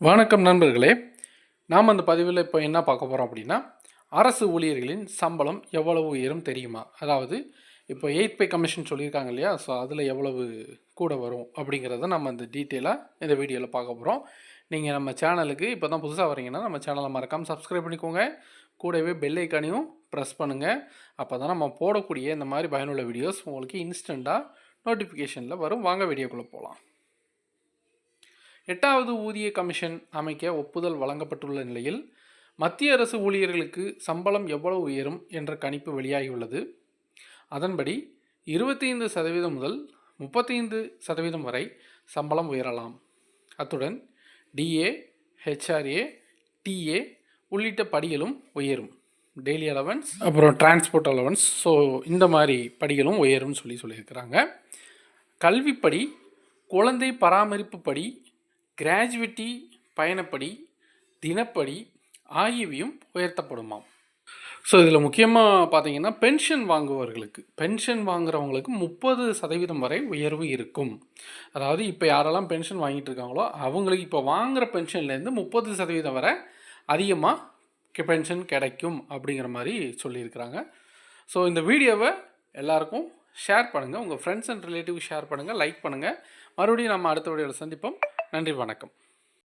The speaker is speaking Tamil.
வணக்கம் நண்பர்களே நாம் அந்த பதிவில் இப்போ என்ன பார்க்க போகிறோம் அப்படின்னா அரசு ஊழியர்களின் சம்பளம் எவ்வளவு உயரும் தெரியுமா? அதாவது இப்போ எயித் பே கமிஷன் சொல்லியிருக்காங்க இல்லையா? ஸோ அதில் எவ்வளவு கூட வரும் அப்படிங்கிறத நம்ம அந்த டீட்டெயிலாக இந்த வீடியோவில் பார்க்க போகிறோம் நீங்கள் நம்ம சேனலுக்கு இப்போ தான் புதுசாக வரீங்கன்னா நம்ம சேனலை மறக்காமல் சப்ஸ்கிரைப் பண்ணிக்கோங்க. கூடவே பெல் ஐக்கானையும் ப்ரெஸ் பண்ணுங்கள் அப்போ தான் நம்ம போடக்கூடிய இந்த மாதிரி பயனுள்ள வீடியோஸ் உங்களுக்கு இன்ஸ்டண்ட்டாக நோட்டிஃபிகேஷனில் வரும். வாங்க வீடியோக்குள்ளே போகலாம். எட்டாவது ஊதிய கமிஷன் அமைக்க ஒப்புதல் வழங்கப்பட்டுள்ள நிலையில் மத்திய அரசு ஊழியர்களுக்கு சம்பளம் எவ்வளவு உயரும் என்ற கணிப்பு வெளியாகியுள்ளது. அதன்படி இருபத்தைந்து சதவீதம் முதல் முப்பத்தைந்து சதவீதம் வரை சம்பளம் உயரலாம். அத்துடன் டிஏ ஹெச்ஆர்ஏ டிஏ உள்ளிட்ட படிகளும் உயரும். டெய்லி அலவன்ஸ் அப்புறம் டிரான்ஸ்போர்ட் அலவன்ஸ். ஸோ இந்த மாதிரி படிகளும் உயரும்னு சொல்லி சொல்லியிருக்கிறாங்க. கல்விப்படி குழந்தை பராமரிப்பு படி கிராஜுவிட்டி பயணப்படி தினப்படி ஆகியவையும் உயர்த்தப்படுமாம். ஸோ இதில் முக்கியமாக பார்த்தீங்கன்னா பென்ஷன் வாங்குபவர்களுக்கு பென்ஷன் வாங்குறவங்களுக்கு முப்பது சதவீதம் வரை உயர்வு இருக்கும். அதாவது இப்போ யாரெல்லாம் பென்ஷன் வாங்கிட்டு இருக்காங்களோ அவங்களுக்கு இப்போ வாங்குகிற பென்ஷன்லேருந்து முப்பது சதவீதம் வரை அதிகமாக பென்ஷன் கிடைக்கும் அப்படிங்கிற மாதிரி சொல்லியிருக்கிறாங்க. ஸோ இந்த வீடியோவை எல்லாருக்கும் ஷேர் பண்ணுங்கள் உங்கள் ஃப்ரெண்ட்ஸ் அண்ட் ரிலேட்டிவ் ஷேர் பண்ணுங்கள் லைக் பண்ணுங்கள் மறுபடியும் நம்ம அடுத்த வீடியோவில் சந்திப்போம். நன்றி வணக்கம்.